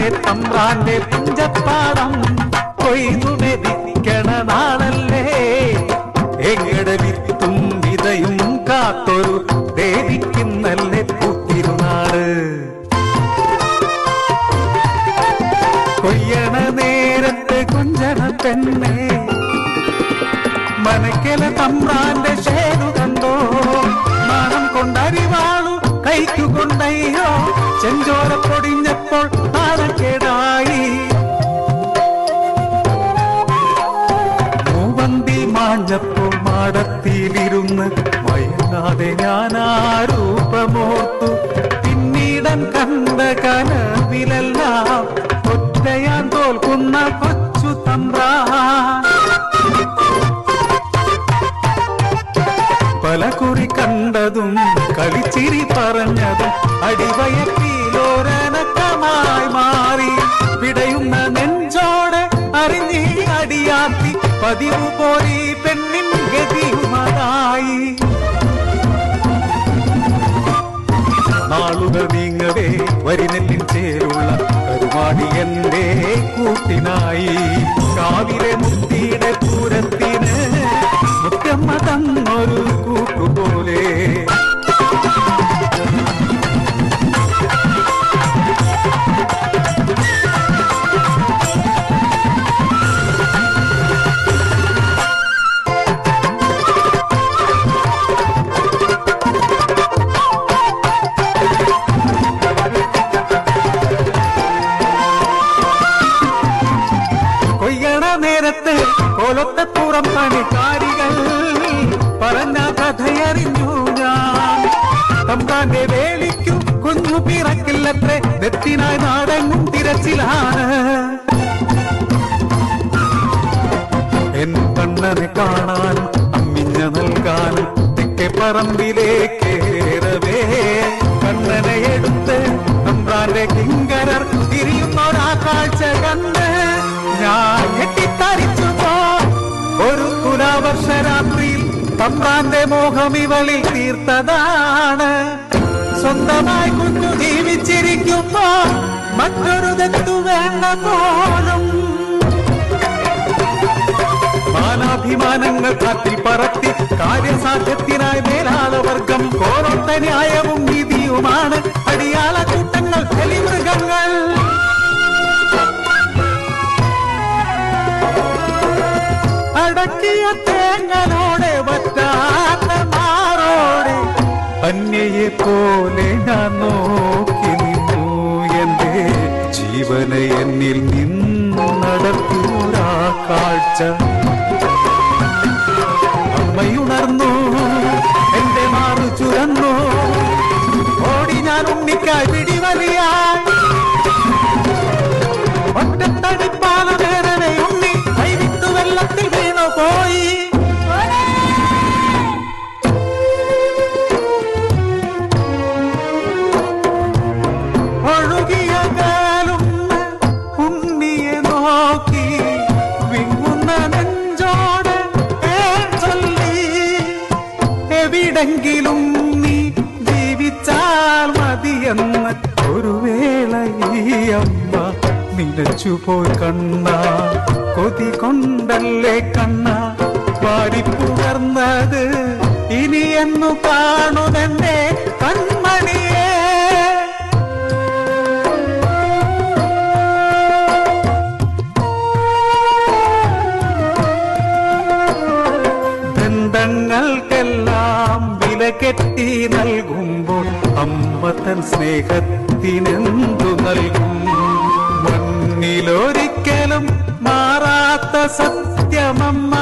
തമ്പുരാന്റെ തമ്പ്രാന്റെ പുഞ്ചപ്പാടം കൊയ്തു നാളല്ലേ എങ്ങടെ വിത്തും വിതയും കാത്തൊരു ദേവിക്കുന്നല്ലേ പൂത്തിരുന്നാട്? കൊയ്യണ നേരത്തെ കുഞ്ചണ പെണ്ണെ മനക്കല തമ്പ്രാന്റെ ഷേതു കണ്ടോ? നാണം കൊണ്ടരിവാളു കൈക്കു കൊണ്ടയ്യോ? ചെഞ്ചോര ഞാൻ ആ രൂപമോർത്തു പിന്നീടൻ കണ്ട കനവിലെല്ലാം ഒറ്റയാൻ തോൽക്കുന്ന കൊച്ചു തമ്പ്രാ. പല കുറി കണ്ടതും കളിച്ചിരി പറഞ്ഞതും അടിവയറ്റിലോരനക്കമായി മാറി. വിടയുന്ന നെഞ്ചോടെ അറിഞ്ഞി അടിയാത്തി പതിവ് പോരി പെണ്ണിൻ ഗതിയുമതായി. nai പിറക്കില്ലത്രേ. നെത്തിനായി നാടെങ്ങും തിരച്ചിലാണ്. എൻ കണ്ണനെ കാണാനും അമ്മിഞ്ഞ നൽകാനും തെക്കെ പറമ്പിലേക്കേറവേ കണ്ണനെ എടുത്ത് നമ്പ്രാന്റെ കിങ്കരർ തിരിയുന്നൊരാ കാഴ്ച കണ്ട് ഞാൻ ഞെട്ടിത്തരിച്ചു പോ. ഒരു തുലാവർഷ രാത്രിയിൽ തമ്പ്രാന്റെ മോഹം ഇവളിൽ തീർത്തതാണ്. സ്വന്തമായി കുഞ്ഞു ജീവിച്ചിരിക്കുമ്പോ മറ്റൊരു തെറ്റു വേണ്ട പോലും മാനാഭിമാനങ്ങൾ കാറ്റിൽ പറത്തി കാര്യസാധ്യത്തിനായി മേലാളവർഗം കോറൊത്ത ന്യായവും നീതിയുമാണ്. അടിയാള കൂട്ടങ്ങൾ കലിമൃഗങ്ങൾ അടക്കിയ അന്യയെ പോലെ ഞാൻ നോക്കി നിന്നു എന്റെ ജീവനെ എന്നിൽ നിന്നു നടത്തൂരാ കാഴ്ച. മതിയെന്ന് ഒരു വേള ഈ അമ്മ നിലച്ചുപോയി കണ്ണ. കൊതി കൊണ്ടല്ലേ കണ്ണ? പാടിപ്പുകർന്നത് ഇനി എന്നു കാണുമെന്നെ അമ്മ തൻ സ്നേഹത്തിനെന്തു നൽകും? മണ്ണിലൊരിക്കലും മാറാത്ത സത്യമമ്മ.